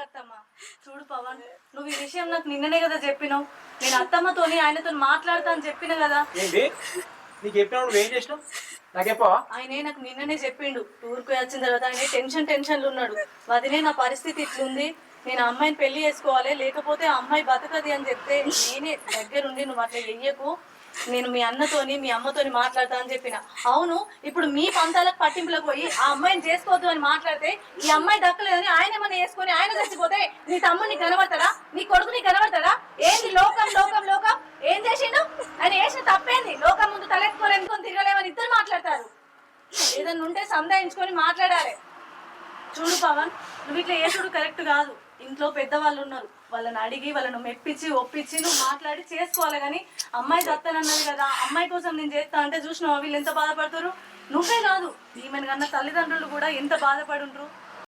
అత్తమ్మ చూడు పవన్ నువ్వు ఈ విషయం నాకు నిన్ననే కదా చెప్పినావు. నేను అత్తమ్మతోని ఆయనతో మాట్లాడతా అని చెప్పిన కదా. ఏంటి నీకు చెప్పినప్పుడు నువ్వు ఏం చేసినావు నాకెప్పా ఆయనే నాకు నిన్ననే చెప్పిండు టూర్కి వచ్చిన తర్వాత ఆయన టెన్షన్ టెన్షన్లు ఉన్నాడు. వదిలే నా పరిస్థితి ఇట్లుంది. నేను అమ్మాయిని పెళ్ళి చేసుకోవాలి లేకపోతే అమ్మాయి బతకది అని చెప్తే నేనే దగ్గరుండి నువ్వు అట్లా వెయ్యకు నేను మీ అన్నతోని మీ అమ్మతోని మాట్లాడతా అని చెప్పిన. అవును ఇప్పుడు మీ పంతాలకు పట్టింపులకు పోయి ఆ అమ్మాయిని చేసుకోవద్దు అని మాట్లాడితే ఈ అమ్మాయి దక్కలేదని ఆయన ఏమన్నా వేసుకొని ఆయన చచ్చిపోతే నీ తమ్ముడు నీకు కనబడతాడా? నీ కొడుకు నీకు కనబడతాడా? ఏంది లోకం లోకం లోకం? ఏం చేసిండు? ఆయన వేసిన తప్పేంది? లోకం ముందు తలెత్తుకొని ఎందుకొని తిరగలేమని ఇద్దరు మాట్లాడతారు. ఏదన్నా ఉంటే సంధాయించుకొని మాట్లాడాలి. చూడు పవన్ నువ్వు ఇట్లా చేసుడు కరెక్ట్ కాదు. ఇంట్లో పెద్దవాళ్ళు ఉన్నారు. వాళ్ళని అడిగి వాళ్ళను మెప్పించి ఒప్పించి నువ్వు మాట్లాడి చేసుకోవాలి కానీ అమ్మాయి చేస్తానన్నది కదా. అమ్మాయి కోసం నేను చేస్తా అంటే చూసినావు? వీళ్ళు ఎంత బాధపడతారు? నువ్వే కాదు. ఈమెను కన్నా తల్లిదండ్రులు కూడా ఎంత బాధపడుండ్రు?